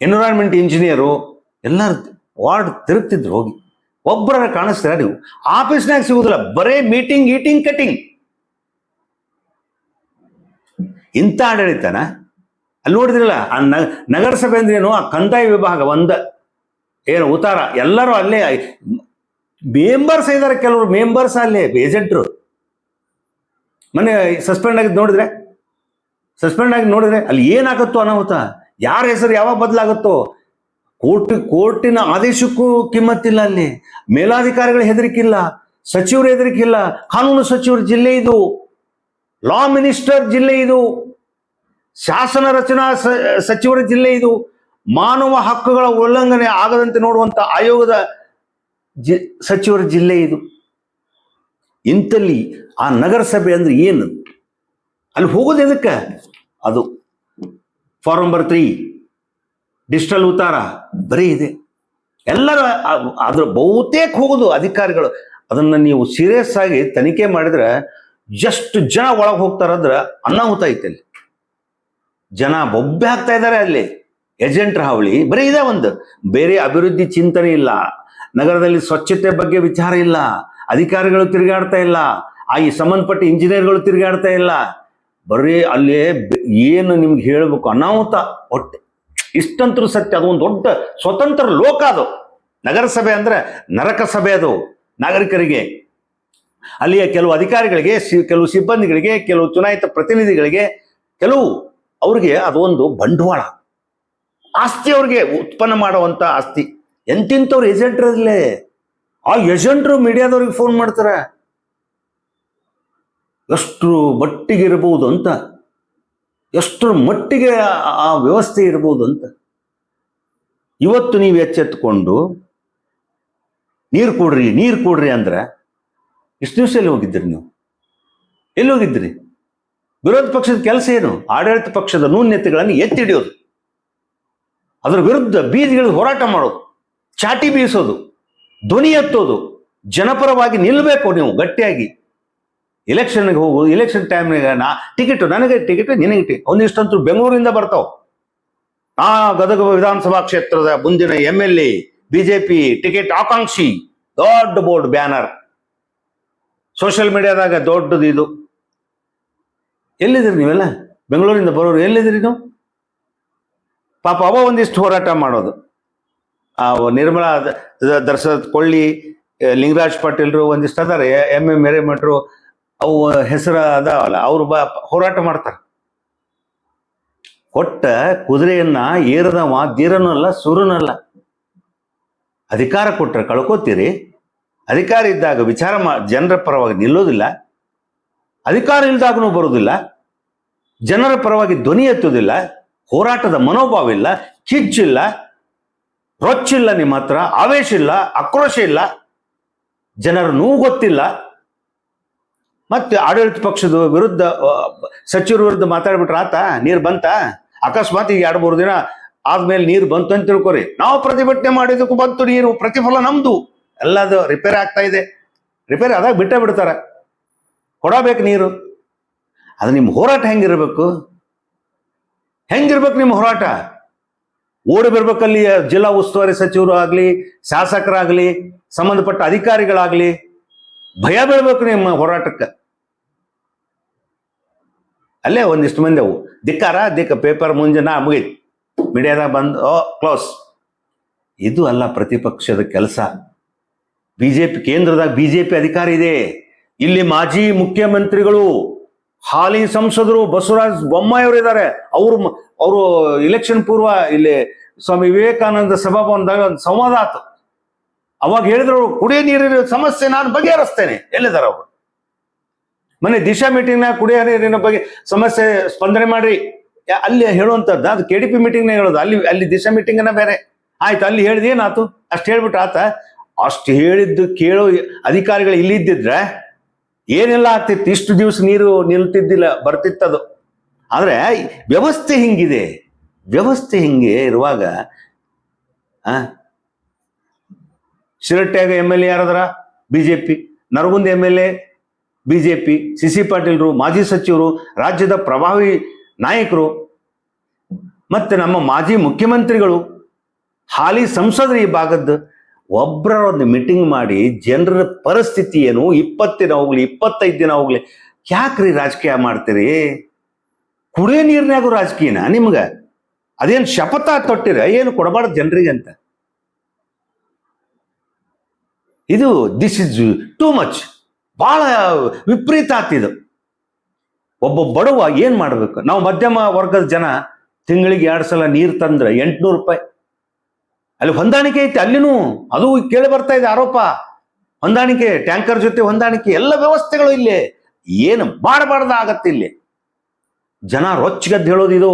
ಎನ್ವಿರಾನ್ಮೆಂಟ್ ಇಂಜಿನಿಯರು ಎಲ್ಲರೂ ವಾರ್ಡ್ ತಿರುಗ್ತಿದ್ರು ಹೋಗಿ. ಒಬ್ಬರ ಕಾಣಿಸ್ತೀರ ನೀವು? ಆಫೀಸ್ನಾಗ ಸಿಗುದಿಲ್ಲ, ಬರೇ ಮೀಟಿಂಗ್ ಈಟಿಂಗ್ ಕಟಿಂಗ್ ಇಂಥ ಆಡಳಿತನ ಅಲ್ಲಿ ನೋಡಿದ್ರಲ್ಲ, ಆ ನಗರಸಭೆ ಅಂದ್ರೇನು ಆ ಕಂದಾಯ ವಿಭಾಗ ಒಂದ, ಏನು ಉತ್ತಾರ, ಎಲ್ಲರೂ ಅಲ್ಲೇ ಮೆಂಬರ್ಸ್ ಇದ್ದಾರೆ ಕೆಲವರು ಮೆಂಬರ್ಸ್ ಅಲ್ಲೇ ಏಜೆಂಟ್ರು ಮೊನ್ನೆ ಸಸ್ಪೆಂಡ್ ಆಗಿದ್ದು ನೋಡಿದ್ರೆ ಸಸ್ಪೆಂಡ್ ಆಗಿ ನೋಡಿದ್ರೆ ಅಲ್ಲಿ ಏನಾಗುತ್ತೋ ಅನಾಹುತ, ಯಾರ ಹೆಸರು ಯಾವಾಗ ಬದಲಾಗುತ್ತೋ ಕೋರ್ಟ್, ಕೋರ್ಟಿನ ಆದೇಶಕ್ಕೂ ಕಿಮ್ಮತ್ತಿಲ್ಲ ಅಲ್ಲಿ. ಮೇಲಾಧಿಕಾರಿಗಳ ಹೆದರಿಕಿಲ್ಲ ಸಚಿವರ ಹೆದರಿಕಿಲ್ಲ ಕಾನೂನು ಸಚಿವರ ಜಿಲ್ಲೆ ಇದು. ಲಾ ಮಿನಿಸ್ಟರ್ ಜಿಲ್ಲೆ ಇದು. ಶಾಸನ ರಚನಾ ಸಚಿವರ ಜಿಲ್ಲೆ ಇದು. ಮಾನವ ಹಕ್ಕುಗಳ ಉಲ್ಲಂಘನೆ ಆಗದಂತೆ ನೋಡುವಂತ ಆಯೋಗದ ಜಿ, ಸಚಿವರ ಜಿಲ್ಲೆ ಇದು. ಇಂಥಲ್ಲಿ ಆ ನಗರಸಭೆ ಅಂದ್ರೆ ಏನು? ಅಲ್ಲಿ ಹೋಗೋದು ಎದಕ್ಕೆ? ಅದು. ಫಾರ್ಮ್ ನಂಬರ್ ತ್ರೀ ಡಿಜಿಟಲ್ ಉತ್ತಾರ ಬರೀ ಇದೆ. ಎಲ್ಲರ ಅದ್ರ ಬಹುತೇಕ ಹೋಗೋದು ಅಧಿಕಾರಿಗಳು. ಅದನ್ನ ನೀವು ಸೀರಿಯಸ್ ಆಗಿ ತನಿಖೆ ಮಾಡಿದ್ರೆ ಎಷ್ಟು ಜನ ಒಳಗೆ ಹೋಗ್ತಾರಂದ್ರೆ ಅನಾಹುತ ಐತೆ ಅಲ್ಲಿ. ಜನ ಬೊಬ್ಬೆ ಹಾಕ್ತಾ ಇದ್ದಾರೆ ಅಲ್ಲಿ. ಏಜೆಂಟ್ರ ಹಾವಳಿ ಬರೀ ಇದೆ ಒಂದು. ಬೇರೆ ಅಭಿವೃದ್ಧಿ ಚಿಂತನೆ ಇಲ್ಲ. ನಗರದಲ್ಲಿ ಸ್ವಚ್ಛತೆ ಬಗ್ಗೆ ವಿಚಾರ ಇಲ್ಲ. ಅಧಿಕಾರಿಗಳು ತಿರುಗಾಡ್ತಾ ಇಲ್ಲ. ಆ ಈ ಸಂಬಂಧಪಟ್ಟ ಇಂಜಿನಿಯರ್ಗಳು ತಿರುಗಾಡ್ತಾ ಇಲ್ಲ. ಬರೀ ಅಲ್ಲಿ ಏನು ನಿಮ್ಗೆ ಹೇಳಬೇಕು ಅನಾಹುತ ಹೊಟ್ಟೆ ಇಷ್ಟಂತರೂ ಸತ್ಯ, ಅದು ಒಂದು ದೊಡ್ಡ ಸ್ವತಂತ್ರ ಲೋಕ ಅದು. ನಗರಸಭೆ ಅಂದ್ರೆ ನರಕ ಸಭೆ ಅದು ನಾಗರಿಕರಿಗೆ. ಅಲ್ಲಿಯ ಕೆಲವು ಅಧಿಕಾರಿಗಳಿಗೆ ಕೆಲವು ಸಿಬ್ಬಂದಿಗಳಿಗೆ, ಕೆಲವು ಚುನಾಯಿತ ಪ್ರತಿನಿಧಿಗಳಿಗೆ, ಕೆಲವು ಅವ್ರಿಗೆ ಅದೊಂದು ಬಂಡವಾಳ. ಆಸ್ತಿ ಅವ್ರಿಗೆ ಉತ್ಪನ್ನ ಮಾಡುವಂತ ಆಸ್ತಿ. ಎಂತಿಂಥವ್ರು ಏಜೆಂಟ್ರಲ್ಲೇ ಆ ಏಜೆಂಟ್ರು ಮೀಡಿಯಾದವ್ರಿಗೆ ಫೋನ್ ಮಾಡ್ತಾರೆ. ಎಷ್ಟು ಮಟ್ಟಿಗೆ ಇರಬಹುದು ಅಂತ. ಎಷ್ಟರ ಮಟ್ಟಿಗೆ ಆ- ವ್ಯವಸ್ಥೆ ಇರ್ಬೋದು ಅಂತ. ಇವತ್ತು ನೀವು ಎಚ್ಚೆತ್ತುಕೊಂಡು ನೀರು ಕೊಡ್ರಿ ನೀರು ಕೊಡ್ರಿ ಅಂದ್ರೆ ಇಷ್ಟು ದಿವಸ ಎಲ್ಲಿ ಹೋಗಿದ್ರಿ ನೀವು? ಎಲ್ಲಿ ಹೋಗಿದ್ರಿ ವಿರೋಧ ಪಕ್ಷದ ಕೆಲಸ ಏನು? ಆಡಳಿತ ಪಕ್ಷದ ನ್ಯೂನ್ಯತೆಗಳನ್ನು ಎತ್ತಿ ಹಿಡಿಯೋದು. ಅದರ ವಿರುದ್ಧ ಬೀದಿಗಳಿಗೆ ಹೋರಾಟ ಮಾಡೋದು. ಚಾಟಿ ಬೀಸೋದು. ಧ್ವನಿ ಎತ್ತೋದು. ಜನಪರವಾಗಿ ನಿಲ್ಲಬೇಕು ನೀವು ಗಟ್ಟಿಯಾಗಿ. ಎಲೆಕ್ಷನ್ಗೆ ಹೋಗು ಎಲೆಕ್ಷನ್ ಟೈಮ್ನಾಗ ನಾ ಟಿಕೆಟ್ ನನಗೆ ಟಿಕೆಟ್ ನಿನಗೆ ಟಿಕೆಟ್ ಒಂದಿಷ್ಟಂತೂ ಬೆಂಗಳೂರಿಂದ ಬರ್ತಾವ. ಆ ಗದಗ ವಿಧಾನಸಭಾ ಕ್ಷೇತ್ರದ ಮುಂದಿನ M L A BJP ticket ಆಕಾಂಕ್ಷಿ, ದೊಡ್ಡ ಬೋರ್ಡ್ ಬ್ಯಾನರ್. ಸೋಷಿಯಲ್ ಮೀಡಿಯಾದಾಗ ದೊಡ್ಡದು ಇದು. ಎಲ್ಲಿದ್ದೀರಿ ನೀವೆಲ್ಲ? ಬೆಂಗಳೂರಿಂದ ಬರೋರು ಎಲ್ಲಿದ್ದೀರಿ ನೀವು? ಪಾಪ ಅವ ಒಂದಿಷ್ಟು ಹೋರಾಟ ಮಾಡೋದು. ಆ ನಿರ್ಮಲಾ ದ- ದ- ದರ್ಶದ ಕೊಳ್ಳಿ, ಲಿಂಗರಾಜ್ ಪಾಟೀಲ್ರು ಒಂದಿಷ್ಟು ಅದಾರೆ ಎಂ ಎ, ಹಿರೇಮಠರು ಅವು ಹೆಸರು ಅದಾವಲ್ಲ ಅವರು ಬ, ಹೋರಾಟ ಮಾಡ್ತಾರೆ. ಕೊಟ್ಟ ಕುದುರೆಯನ್ನ ಏರದವ ಧೀರನೂ ಅಲ್ಲ ಸುರನೂ ಅಲ್ಲ ಅಧಿಕಾರ ಕೊಟ್ಟರೆ ಕಳ್ಕೊತೀರಿ. ಅಧಿಕಾರ ಇದ್ದಾಗ ವಿಚಾರ ಮಾ, ಜನರ ಪರವಾಗಿ ನಿಲ್ಲೋದಿಲ್ಲ. ಅಧಿಕಾರ ಇಲ್ದಾಗನೂ ಬರೋದಿಲ್ಲ. ಜನರ ಪರವಾಗಿ ಧ್ವನಿ ಎತ್ತುವುದಿಲ್ಲ ಹೋರಾಟದ ಮನೋಭಾವ ಇಲ್ಲ, ಕಿಚ್ಚಿಲ್ಲ, ರೊಚ್ಚಿಲ್ಲ ನಿಮ್ಮ ಹತ್ರ, ಆವೇಶ ಇಲ್ಲ, ಆಕ್ರೋಶ ಇಲ್ಲ. ಜನರ ನೋವು ಗೊತ್ತಿಲ್ಲ. ಮತ್ತೆ ಆಡಳಿತ ಪಕ್ಷದ ವಿರುದ್ಧ ಸಚಿವರ ವಿರುದ್ಧ ಮಾತಾಡ್ಬಿಟ್ರೆ ಆತ, ನೀರು ಬಂತ? ಅಕಸ್ಮಾತ್ ಈಗ ಎರಡು ಮೂರು ದಿನ ಆದ್ಮೇಲೆ ನೀರು ಬಂತು ಅಂತ ತಿಳ್ಕೊರಿ. ನಾವು ಪ್ರತಿಭಟನೆ ಮಾಡಿದಕ್ಕೂ ಬಂತು ನೀರು, ಪ್ರತಿಫಲ ನಮ್ದು. ಎಲ್ಲದು ರಿಪೇರ್ ಆಗ್ತಾ ಇದೆ. ರಿಪೇರ್ ಆದಾಗ ಬಿಟ್ಟೇ ಬಿಡ್ತಾರೆ. ಕೊಡಬೇಕು ನೀರು. ಅದು ನಿಮ್ಮ ಹೋರಾಟ ಹೆಂಗಿರ್ಬೇಕು? ಹೆಂಗಿರ್ಬೇಕು ನಿಮ್ಮ ಹೋರಾಟ? ಓಡಿ ಬರ್ಬೇಕಲ್ಲಿ ಜಿಲ್ಲಾ ಉಸ್ತುವಾರಿ ಸಚಿವರು ಆಗಲಿ, ಶಾಸಕರಾಗಲಿ, ಸಂಬಂಧಪಟ್ಟ ಅಧಿಕಾರಿಗಳಾಗಲಿ, ಭಯ ಬೀಳ್ಬೇಕು ನಿಮ್ಮ ಹೋರಾಟಕ್ಕೆ. ಅಲ್ಲೇ ಒಂದಿಷ್ಟು ಮಂದಿ ಅವು. ದಿಕ್ಕಾರ ದಿಕ್ಕ ಪೇಪರ್ ಮುಂಜಾನೆ ಮುಗೀತು. ಮೀಡಿಯಾದಾಗ ಬಂದು, ಓ, ಕ್ಲೋಸ್. ಇದು ಅಲ್ಲ ಪ್ರತಿಪಕ್ಷದ ಕೆಲಸ. ಬಿಜೆಪಿ, ಕೇಂದ್ರದಾಗ ಬಿಜೆಪಿ ಅಧಿಕಾರ ಇದೆ. ಇಲ್ಲಿ ಮಾಜಿ ಮುಖ್ಯಮಂತ್ರಿಗಳು, ಹಾಲಿ ಸಂಸದರು, ಬಸವರಾಜ್ ಬೊಮ್ಮಾಯಿ ಅವರು ಇದ್ದಾರೆ ಅವರು ಅವರು ಇಲೆಕ್ಷನ್ ಪೂರ್ವ ಇಲ್ಲಿ ಸ್ವಾಮಿ ವಿವೇಕಾನಂದ ಸಭಾಭವನದಾಗ ಒಂದು ಸಂವಾದ ಆತು. ಅವಾಗ ಹೇಳಿದ್ರು, ಕುಡಿಯ ನೀರಿನ ಸಮಸ್ಯೆ ನಾನು ಬಗೆಹರಿಸ್ತೇನೆ. ಎಲ್ಲಿದ್ದಾರೆ ಅವರು? ಮೊನ್ನೆ ದಿಶಾ ಮೀಟಿಂಗ್ನಾಗ ಕುಡಿಯ ನೀರಿನ ಬಗ್ಗೆ ಸಮಸ್ಯೆ ಸ್ಪಂದನೆ ಮಾಡ್ರಿ. ಅಲ್ಲಿ ಹೇಳುವಂಥದ್ದು ಅದು ಕೆ ಡಿ ಪಿ ಮೀಟಿಂಗ್ನಾಗ ಹೇಳೋದು. ಅಲ್ಲಿ ಅಲ್ಲಿ ದಿಶಾ ಮೀಟಿಂಗ್ನ ಬೇರೆ. ಆಯ್ತು, ಅಲ್ಲಿ ಹೇಳಿದ ಏನಾತು? ಅಷ್ಟು ಹೇಳ್ಬಿಟ್ಟು ಆತ, ಅಷ್ಟು ಹೇಳಿದ್ದು ಕೇಳೋ ಅಧಿಕಾರಿಗಳು ಇಲ್ಲಿದ್ದಿದ್ರೆ ಏನೆಲ್ಲ ಆಗ್ತಿತ್ತು? ಇಷ್ಟು ದಿವಸ ನೀರು ನಿಲ್ತಿದ್ದಿಲ್ಲ, ಬರ್ತಿತ್ತದು. ಆದ್ರೆ ವ್ಯವಸ್ಥೆ ಹಿಂಗಿದೆ. ವ್ಯವಸ್ಥೆ ಹಿಂಗೆ ಇರುವಾಗ, ಆ, ಶಿರಟ್ಟ್ಯಾಗ M L A ಯಾರದ್ರ? BJP Nargund M L A BJP, C C ಪಾಟೀಲ್ರು, ಮಾಜಿ ಸಚಿವರು, ರಾಜ್ಯದ ಪ್ರಭಾವಿ ನಾಯಕರು, ಮತ್ತು ನಮ್ಮ ಮಾಜಿ ಮುಖ್ಯಮಂತ್ರಿಗಳು, ಹಾಲಿ ಸಂಸದರು ಈ ಭಾಗದ್ದು ಒಬ್ಬರ ಒಂದು ಮೀಟಿಂಗ್ ಮಾಡಿ ಜನರ ಪರಿಸ್ಥಿತಿ ಏನು? ಇಪ್ಪತ್ತು ದಿನ ಹೋಗ್ಲಿ, ಇಪ್ಪತ್ತೈದು ದಿನ ಹೋಗ್ಲಿ, ಯಾಕ್ರಿ ರಾಜಕೀಯ ಮಾಡ್ತೀರಿ? ಕುಡಿಯೋ ನೀರಿನಾಗೂ ರಾಜಕೀಯನ ನಿಮ್ಗೆ? ಅದೇನು ಶಪಥ ತೊಟ್ಟಿರ? ಏನು ಕೊಡಬಾರ್ದು ಜನರಿಗೆ ಅಂತ? ಇದು ದಿಸ್ ಇಸ್ ಟೂ ಮಚ್ ಬಹಳ ವಿಪರೀತ ಆತಿದು ಒಬ್ಬ ಬಡವ ಏನ್ ಮಾಡ್ಬೇಕು? ನಾವು ಮಧ್ಯಮ ವರ್ಗದ ಜನ ತಿಂಗಳಿಗೆ ಎರಡು ಸಲ ನೀರು ತಂದ್ರೆ ಎಂಟುನೂರು ರೂಪಾಯಿ. ಅಲ್ಲಿ ಹೊಂದಾಣಿಕೆ ಐತೆ ಅಲ್ಲಿನೂ. ಅದು ಕೇಳಿ ಬರ್ತಾ ಇದೆ ಆರೋಪ. ಹೊಂದಾಣಿಕೆ, ಟ್ಯಾಂಕರ್ ಜೊತೆ ಹೊಂದಾಣಿಕೆ, ಎಲ್ಲ ವ್ಯವಸ್ಥೆಗಳು ಇಲ್ಲಿ. ಏನು ಮಾಡಬಾರ್ದ ಆಗತ್ತೆ ಇಲ್ಲಿ. ಜನ ರೊಚ್ಚಿಗದ್ದು ಹೇಳೋದು ಇದು.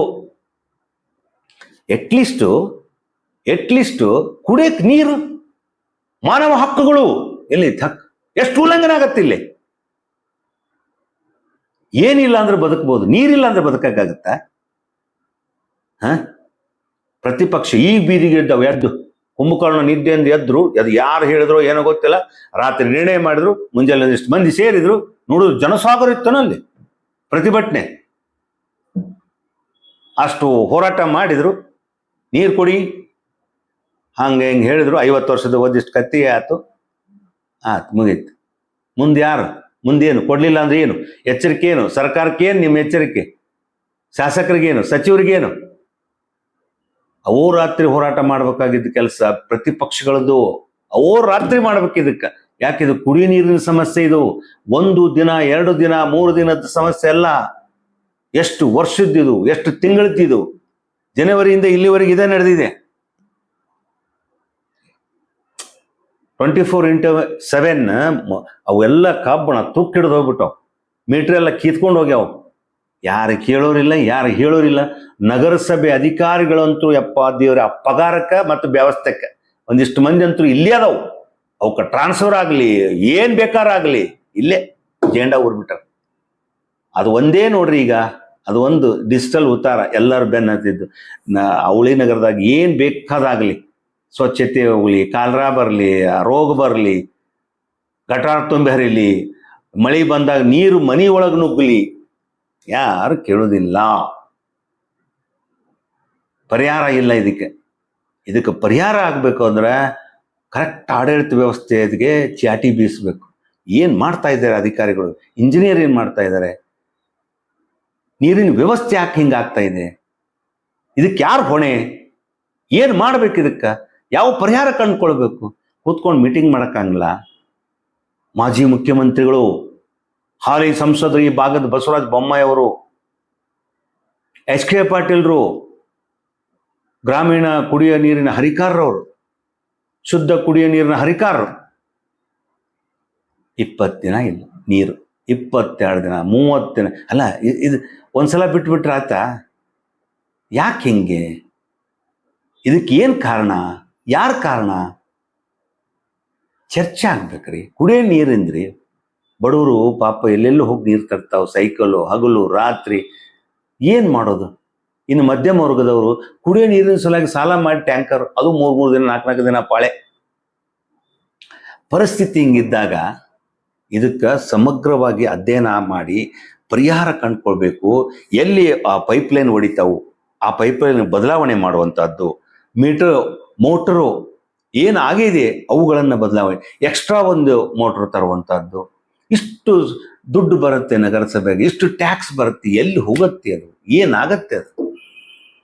ಎಟ್ಲೀಸ್ಟು ಎಟ್ಲೀಸ್ಟು ಕುಡಿಯಕ್ ನೀರು, ಮಾನವ ಹಕ್ಕುಗಳು. ಎಲ್ಲಿ ಹಕ್ ಎಷ್ಟು ಉಲ್ಲಂಘನೆ ಆಗತ್ತೆ ಇಲ್ಲಿ? ಏನಿಲ್ಲ ಅಂದ್ರೆ ಬದುಕಬಹುದು ನೀರಿಲ್ಲ ಅಂದ್ರೆ ಬದುಕಕ್ಕಾಗತ್ತಾ? ಹ? ಪ್ರತಿಪಕ್ಷ ಈ ಬೀದಿಗೆ ಇದ್ದಾವೆ, ಎದ್ದು. ಕುಂಭಕರ್ಣ ನಿದ್ದೆಯಿಂದ ಎದ್ರು. ಅದು ಯಾರು ಹೇಳಿದ್ರು ಏನೋ ಗೊತ್ತಿಲ್ಲ. ರಾತ್ರಿ ನಿರ್ಣಯ ಮಾಡಿದ್ರು. ಮುಂಜಾನೆ ಇಷ್ಟು ಮಂದಿ ಸೇರಿದ್ರು. ನೋಡಿದ್ರು ಜನಸಾಗರ ಇತ್ತನ ಅಲ್ಲಿ ಪ್ರತಿಭಟನೆ. ಅಷ್ಟು ಹೋರಾಟ ಮಾಡಿದ್ರು. ನೀರು ಕೊಡಿ. ಹಂಗೆ ಹಿಂಗೆ ಹೇಳಿದ್ರು. ಐವತ್ತು ವರ್ಷದ ಒಂದಿಷ್ಟು ಕತ್ತಿ ಆಯ್ತು. ಆಯ್ತು ಮುಗೀತು. ಮುಂದೆ ಯಾರು? ಮುಂದೇನು ಕೊಡ್ಲಿಲ್ಲ ಅಂದ್ರೆ ಏನು? ಎಚ್ಚರಿಕೆ ಏನು? ಸರ್ಕಾರಕ್ಕೆ ಏನು ನಿಮ್ಮ ಎಚ್ಚರಿಕೆ? ಶಾಸಕರಿಗೇನು? ಸಚಿವರಿಗೇನು? ಅವೋರಾತ್ರಿ ಹೋರಾಟ ಮಾಡಬೇಕಾಗಿದ್ದ ಕೆಲಸ ಪ್ರತಿಪಕ್ಷಗಳದ್ದು ಅವೋ ರಾತ್ರಿ ಮಾಡ್ಬೇಕು ಇದಕ್ಕೆ. ಇದು ಕುಡಿ ನೀರಿನ ಸಮಸ್ಯೆ ಇದು? ಒಂದು ದಿನ, ಎರಡು ದಿನ, ಮೂರು ದಿನದ ಸಮಸ್ಯೆ ಅಲ್ಲ. ಎಷ್ಟು ವರ್ಷದ್ದಿದು ಎಷ್ಟು ತಿಂಗಳದ್ದಿದು ಜನವರಿಯಿಂದ ಇಲ್ಲಿವರೆಗೆ ಇದೇ, ನಡೆದಿದೆ. ಟ್ವೆಂಟಿ ಫೋರ್ ಇಂಟು ಸೆವೆನ್ ಅವೆಲ್ಲ ಕಬ್ಬಣ ತುಕ್ಕ ಹಿಡಿದು ಹೋಗ್ಬಿಟ್ಟವು. ಮೀಟ್ರ್ ಎಲ್ಲ ಕಿತ್ಕೊಂಡು ಹೋಗ್ಯಾವ. ಯಾರು ಕೇಳೋರಿಲ್ಲ, ಯಾರು ಹೇಳೋರಿಲ್ಲ. ನಗರಸಭೆ ಅಧಿಕಾರಿಗಳಂತೂ ಯಪ್ಪ ದೇವ್ರ ಪಗಾರಕ್ಕೆ ಮತ್ತು ವ್ಯವಸ್ಥೆಕ್ಕೆ. ಒಂದಿಷ್ಟು ಮಂದಿ ಅಂತೂ ಇಲ್ಲೇ ಅದಾವು. ಅವಕ್ಕೆ ಟ್ರಾನ್ಸ್ಫರ್ ಆಗಲಿ, ಏನು ಬೇಕಾರಾಗಲಿ ಇಲ್ಲೇ ಜೇಂಡ ಊರ್ಬಿಟ್ಟಾರ ಅದು ಒಂದೇ ನೋಡ್ರಿ ಈಗ. ಅದು ಒಂದು ಡಿಜಿಟಲ್ ಉತ್ತಾರ. ಎಲ್ಲರೂ ಬೆನ್ನತ್ತಿದ್ದು. ನ ಅವಳಿ ನಗರದಾಗ ಏನು ಬೇಕಾದಾಗಲಿ. ಸ್ವಚ್ಛತೆ ಹೋಗಲಿ, ಕಾಲರಾ ಬರಲಿ ರೋಗ ಬರಲಿ, ಗಟಾರ ತುಂಬಿ ಹರಿಲಿ, ಮಳೆ ಬಂದಾಗ ನೀರು ಮನಿ ಒಳಗೆ ನುಗ್ಗಲಿ, ಯಾರು ಕೇಳೋದಿಲ್ಲ. ಪರಿಹಾರ ಇಲ್ಲ ಇದಕ್ಕೆ. ಇದಕ್ಕೆ ಪರಿಹಾರ ಆಗಬೇಕು ಅಂದ್ರೆ ಕರೆಕ್ಟ್ ಆಡಳಿತ ವ್ಯವಸ್ಥೆ ವ್ಯವಸ್ಥೆಗೆ ಚಾಟಿ ಬೀಸಬೇಕು. ಏನು ಮಾಡ್ತಾ ಇದ್ದಾರೆ ಅಧಿಕಾರಿಗಳು? ಇಂಜಿನಿಯರ್ ಏನು ಮಾಡ್ತಾ ಇದ್ದಾರೆ? ನೀರಿನ ವ್ಯವಸ್ಥೆ ಯಾಕೆ ಹಿಂಗಾಗ್ತಾ ಇದೆ? ಇದಕ್ಕೆ ಯಾರು ಹೊಣೆ? ಏನು ಮಾಡ್ಬೇಕು ಇದಕ್ಕೆ? ಯಾವ ಪರಿಹಾರ ಕಂಡುಕೊಳ್ಬೇಕು? ಕೂತ್ಕೊಂಡು ಮೀಟಿಂಗ್ ಮಾಡೋಕ್ಕಾಗಲ್ಲ ಮಾಜಿ ಮುಖ್ಯಮಂತ್ರಿಗಳು, ಹಾಲಿ ಸಂಸದರು, ಈ ಭಾಗದ ಬಸವರಾಜ ಬೊಮ್ಮಾಯಿ ಅವರು ಎಚ್ ಕೆ ಪಾಟೀಲ್ರು, ಗ್ರಾಮೀಣ ಕುಡಿಯ ನೀರಿನ ಹರಿಕಾರರವರು, ಶುದ್ಧ ಕುಡಿಯ ನೀರಿನ ಹರಿಕಾರರು. ಇಪ್ಪತ್ತು ದಿನ ಇಲ್ಲ, ನೀರು. ಇಪ್ಪತ್ತೆರಡು ದಿನ, ಮೂವತ್ತು ದಿನ. ಅಲ್ಲ ಇದು ಒಂದ್ಸಲ ಬಿಟ್ಬಿಟ್ರೆ ಆಯ್ತಾ? ಯಾಕೆ ಹಿಂಗೆ? ಇದಕ್ಕೆ ಏನು ಕಾರಣ? ಯಾರು ಕಾರಣ? ಚರ್ಚೆ ಆಗ್ಬೇಕ್ರಿ. ಕುಡಿಯೋ ನೀರಿಂದ್ರಿ ಬಡವರು ಪಾಪ ಎಲ್ಲೆಲ್ಲೂ ಹೋಗಿ ನೀರು ತರ್ತಾವ, ಸೈಕಲು, ಹಗಲು, ರಾತ್ರಿ. ಏನು ಮಾಡೋದು? ಇನ್ನು ಮಧ್ಯಮ ವರ್ಗದವರು ಕುಡಿಯೋ ನೀರಿನ ಸಲುವಾಗಿ ಸಾಲ ಮಾಡಿ ಟ್ಯಾಂಕರ್, ಅದು ಮೂರು ಮೂರು ದಿನ, ನಾಲ್ಕು ನಾಲ್ಕು ದಿನ ಪಾಳೆ. ಪರಿಸ್ಥಿತಿ ಹಿಂಗಿದ್ದಾಗ ಇದಕ್ಕೆ ಸಮಗ್ರವಾಗಿ ಅಧ್ಯಯನ ಮಾಡಿ ಪರಿಹಾರ ಕಂಡುಕೊಳ್ಬೇಕು. ಎಲ್ಲಿ ಆ ಪೈಪ್ಲೈನ್ ಹೊಡಿತಾವು? ಆ ಪೈಪ್ಲೈನ್ ಬದಲಾವಣೆ ಮಾಡುವಂಥದ್ದು ಮೀಟರ್ ಮೋಟರು ಏನಾಗಿದೆ ಅವುಗಳನ್ನು ಬದಲಾವಣೆ ಎಕ್ಸ್ಟ್ರಾ ಒಂದು ಮೋಟ್ರ್ ತರುವಂಥದ್ದು ಇಷ್ಟು ದುಡ್ಡು ಬರುತ್ತೆ ನಗರಸಭೆಗೆ, ಇಷ್ಟು ಟ್ಯಾಕ್ಸ್ ಬರುತ್ತೆ, ಎಲ್ಲಿ ಹೋಗುತ್ತೆ ಅದು? ಏನಾಗತ್ತೆ ಅದು?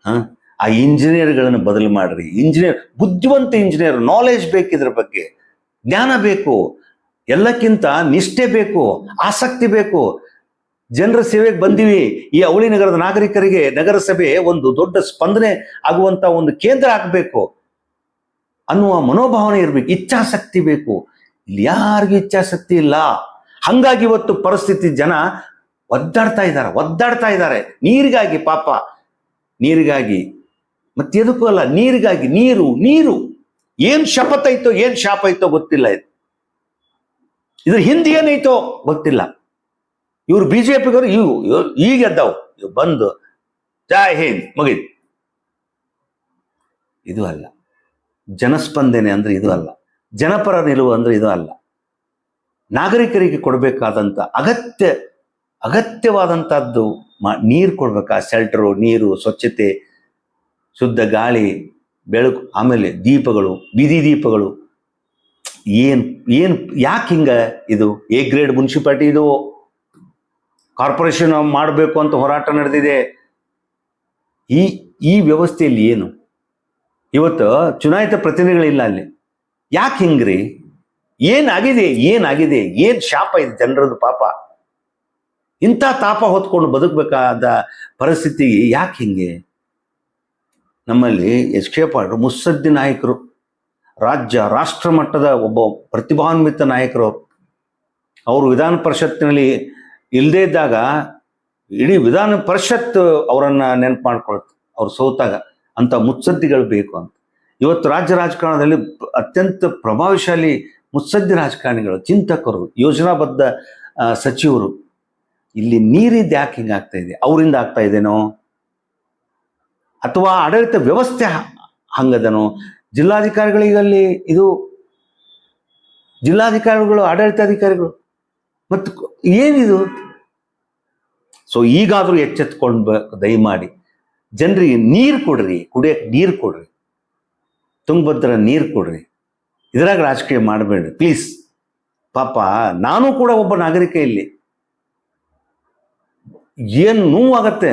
ಹಾಂ? ಆ ಇಂಜಿನಿಯರ್ಗಳನ್ನು ಬದಲು ಮಾಡ್ರಿ. ಇಂಜಿನಿಯರ್ ಬುದ್ಧಿವಂತ ಇಂಜಿನಿಯರ್ ನಾಲೆಜ್ ಬೇಕಿದ್ರ ಬಗ್ಗೆ. ಜ್ಞಾನ ಬೇಕು. ಎಲ್ಲಕ್ಕಿಂತ ನಿಷ್ಠೆ ಬೇಕು. ಆಸಕ್ತಿ ಬೇಕು. ಜನರ ಸೇವೆಗೆ ಬಂದೀವಿ. ಈ ಅವಳಿ ನಗರದ ನಾಗರಿಕರಿಗೆ ನಗರಸಭೆ ಒಂದು ದೊಡ್ಡ ಸ್ಪಂದನೆ ಆಗುವಂತ ಒಂದು ಕೇಂದ್ರ ಆಗಬೇಕು. ಅನ್ನುವ ಮನೋಭಾವನೆ ಇರಬೇಕು, ಇಚ್ಛಾಶಕ್ತಿ ಬೇಕು. ಇಲ್ಲಿ ಯಾರಿಗೂ ಇಚ್ಛಾಶಕ್ತಿ ಇಲ್ಲ. ಹಂಗಾಗಿ ಇವತ್ತು ಪರಿಸ್ಥಿತಿ ಜನ ಒದ್ದಾಡ್ತಾ ಇದ್ದಾರೆ ಒದ್ದಾಡ್ತಾ ಇದ್ದಾರೆ. ನೀರಿಗಾಗಿ ಪಾಪ, ನೀರಿಗಾಗಿ, ಮತ್ತೆ ಎದಕ್ಕೂ ಅಲ್ಲ, ನೀರಿಗಾಗಿ, ನೀರು ನೀರು. ಏನ್ ಶಪಥ ಐತೋ, ಏನ್ ಶಾಪ ಐತೋ ಗೊತ್ತಿಲ್ಲ ಇದು. ಇದ್ರ ಹಿಂದೆ ಏನೈತೋ ಗೊತ್ತಿಲ್ಲ. ಇವ್ರು ಬಿಜೆಪಿಗರು ಇವು ಈಗ ಎದ್ದಾವು. ಇವು ಬಂದು, ಜೈ ಹಿಂದ್ ಮುಗಿದ್ ಇದು ಅಲ್ಲ. ಜನಸ್ಪಂದನೆ ಅಂದ್ರೆ ಇದು ಅಲ್ಲ. ಜನಪರ ನಿಲುವು ಅಂದ್ರೆ ಇದು ಅಲ್ಲ. ನಾಗರಿಕರಿಗೆ ಕೊಡಬೇಕಾದಂಥ ಅಗತ್ಯ ಅಗತ್ಯವಾದಂಥದ್ದು ಮಾ, ನೀರು ಕೊಡಬೇಕಾ. ಶೆಲ್ಟರು ನೀರು, ಸ್ವಚ್ಛತೆ, ಶುದ್ಧ ಗಾಳಿ, ಬೆಳಕು, ಆಮೇಲೆ ದೀಪಗಳು, ಬೀದಿ ದೀಪಗಳು. ಏನು ಏನು, ಯಾಕೆ ಹಿಂಗೆ ಇದು? ಎ ಗ್ರೇಡ್ ಮುನ್ಸಿಪಾಲ್ಟಿ ಇದು. ಕಾರ್ಪೊರೇಷನ್ ಮಾಡಬೇಕು ಅಂತ ಹೋರಾಟ ನಡೆದಿದೆ. ಈ ಈ ವ್ಯವಸ್ಥೆಯಲ್ಲಿ ಏನು? ಇವತ್ತು ಚುನಾಯಿತ ಪ್ರತಿನಿಧಿಗಳಿಲ್ಲ ಅಲ್ಲಿ. ಯಾಕೆ ಹಿಂಗ್ರಿ? ಏನಾಗಿದೆ? ಏನಾಗಿದೆ? ಏನ್ ಶಾಪ ಇದೆ ಜನರದ್ದು ಪಾಪ? ಇಂಥ ತಾಪ ಹೊತ್ಕೊಂಡು ಬದುಕಬೇಕಾದ ಪರಿಸ್ಥಿತಿ ಯಾಕೆ ಹಿಂಗೆ? ನಮ್ಮಲ್ಲಿ ಎಸ್ ಕೆ ಮುತ್ಸದ್ದಿ ನಾಯಕರು, ರಾಜ್ಯ, ರಾಷ್ಟ್ರ ಮಟ್ಟದ ಒಬ್ಬ ಪ್ರತಿಭಾನ್ವಿತ ನಾಯಕರು ಅವರು. ವಿಧಾನ ಪರಿಷತ್ತಿನಲ್ಲಿ ಇಲ್ಲದೇ ಇದ್ದಾಗ ಇಡೀ ವಿಧಾನ ಪರಿಷತ್ ಅವರನ್ನು ನೆನಪು ಮಾಡ್ಕೊಳ್ತು ಅವ್ರು ಸೋತಾಗ. ಅಂತ ಮುತ್ಸದ್ದಿಗಳು ಬೇಕು ಅಂತ. ಇವತ್ತು ರಾಜ್ಯ ರಾಜಕಾರಣದಲ್ಲಿ ಅತ್ಯಂತ ಪ್ರಭಾವಶಾಲಿ ಮುತ್ಸದ್ದಿ ರಾಜಕಾರಣಿಗಳು, ಚಿಂತಕರು, ಯೋಜನಾಬದ್ಧ ಸಚಿವರು. ಇಲ್ಲಿ ನೀರಿದ್ದು ಯಾಕೆ ಹಿಂಗೆ ಆಗ್ತಾ ಇದೆ? ಅವರಿಂದ ಆಗ್ತಾ ಇದೇನೋ? ಅಥವಾ ಆಡಳಿತ ವ್ಯವಸ್ಥೆ ಹಂಗದನೋ? ಜಿಲ್ಲಾಧಿಕಾರಿಗಳಿಗಲ್ಲಿ ಇದು ಜಿಲ್ಲಾಧಿಕಾರಿಗಳು, ಆಡಳಿತಾಧಿಕಾರಿಗಳು. ಮತ್ತು ಏನಿದು? ಸೊ ಈಗಾದರೂ ಎಚ್ಚೆತ್ಕೊಂಡು ದಯಮಾಡಿ ಜನರಿಗೆ ನೀರು ಕೊಡ್ರಿ ಕುಡಿಯಕ್ಕೆ ನೀರು ಕೊಡ್ರಿ. ತುಂಗಭದ್ರ ನೀರು ಕೊಡ್ರಿ. ಇದ್ರಾಗ ರಾಜಕೀಯ ಮಾಡಬೇಡ್ರಿ ಪ್ಲೀಸ್ ಪಾಪ, ನಾನು ಕೂಡ ಒಬ್ಬ ನಾಗರಿಕ ಇಲ್ಲಿ. ಏನು ನೋವಾಗತ್ತೆ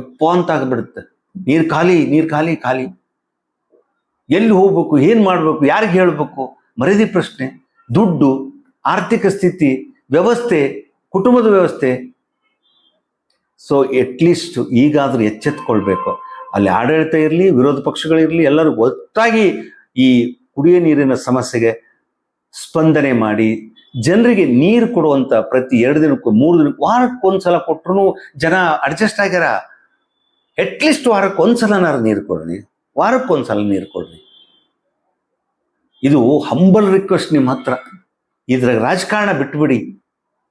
ಎಪ್ಪ ಅಂತ ಆಗ್ಬಿಡುತ್ತೆ. ನೀರು ಖಾಲಿ ನೀರು ಖಾಲಿ ಖಾಲಿ. ಎಲ್ಲಿ ಹೋಗ್ಬೇಕು, ಏನು ಮಾಡಬೇಕು, ಯಾರಿಗೆ ಹೇಳಬೇಕು? ಮರದಿ ಪ್ರಶ್ನೆ. ದುಡ್ಡು, ಆರ್ಥಿಕ ಸ್ಥಿತಿ, ವ್ಯವಸ್ಥೆ, ಕುಟುಂಬದ ವ್ಯವಸ್ಥೆ ಸೊ ಎಟ್ಲೀಸ್ಟ್ ಈಗಾದರೂ ಎಚ್ಚೆತ್ಕೊಳ್ಬೇಕು. ಅಲ್ಲಿ ಆಡಳಿತ ಇರಲಿ, ವಿರೋಧ ಪಕ್ಷಗಳಿರಲಿ ಎಲ್ಲರೂ ಒಟ್ಟಾಗಿ ಈ ಕುಡಿಯೋ ನೀರಿನ ಸಮಸ್ಯೆಗೆ ಸ್ಪಂದನೆ ಮಾಡಿ, ಜನರಿಗೆ ನೀರು ಕೊಡುವಂತ ಪ್ರತಿ ಎರಡು ದಿನಕ್ಕೂ, ಮೂರು ದಿನಕ್ಕೂ, ವಾರಕ್ಕೊಂದ್ಸಲ ಕೊಟ್ರು ಜನ ಅಡ್ಜಸ್ಟ್ ಆಗ್ಯಾರ ಅಟ್ಲೀಸ್ಟ್ ವಾರಕ್ಕೆ ನೀರು ಕೊಡ್ರಿ. ವಾರಕ್ಕೊಂದ್ಸಲ ನೀರು ಕೊಡ್ರಿ. ಇದು ಹಂಬಲ್ ರಿಕ್ವೆಸ್ಟ್ ನಿಮ್ಮ ಹತ್ರ. ಇದ್ರಾಗ ರಾಜಕಾರಣ ಬಿಟ್ಬಿಡಿ.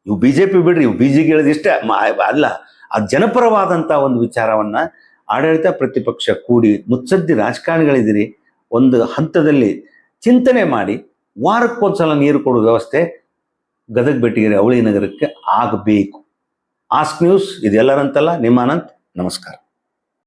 ಇವು ಬಿ ಜೆ ಪಿ ಬಿಡ್ರಿ, ಇವು ಬಿ ಜೆ ಇಷ್ಟೇ. ಅಲ್ಲ ಆ ಜನಪರವಾದಂಥ ಒಂದು ವಿಚಾರವನ್ನ ಆಡಳಿತ ಪ್ರತಿಪಕ್ಷ ಕೂಡಿ ಮುತ್ಸದ್ದಿ ರಾಜಕಾರಣಿಗಳಿದ್ದೀರಿ, ಒಂದು ಹಂತದಲ್ಲಿ ಚಿಂತನೆ ಮಾಡಿ ವಾರಕ್ಕೊಂದ್ಸಲ ನೀರು ಕೊಡುವ ವ್ಯವಸ್ಥೆ ಗದಗ ಬೆಟ್ಟಿಗೆರೆ ಅವಳಿ ನಗರಕ್ಕೆ ಆಗಬೇಕು. ಆಸ್ಕ್ ನ್ಯೂಸ್ ಇದೆಲ್ಲರಂತಲ್ಲ ನಿಮ್ಮ ಅನಂತ್, ನಮಸ್ಕಾರ.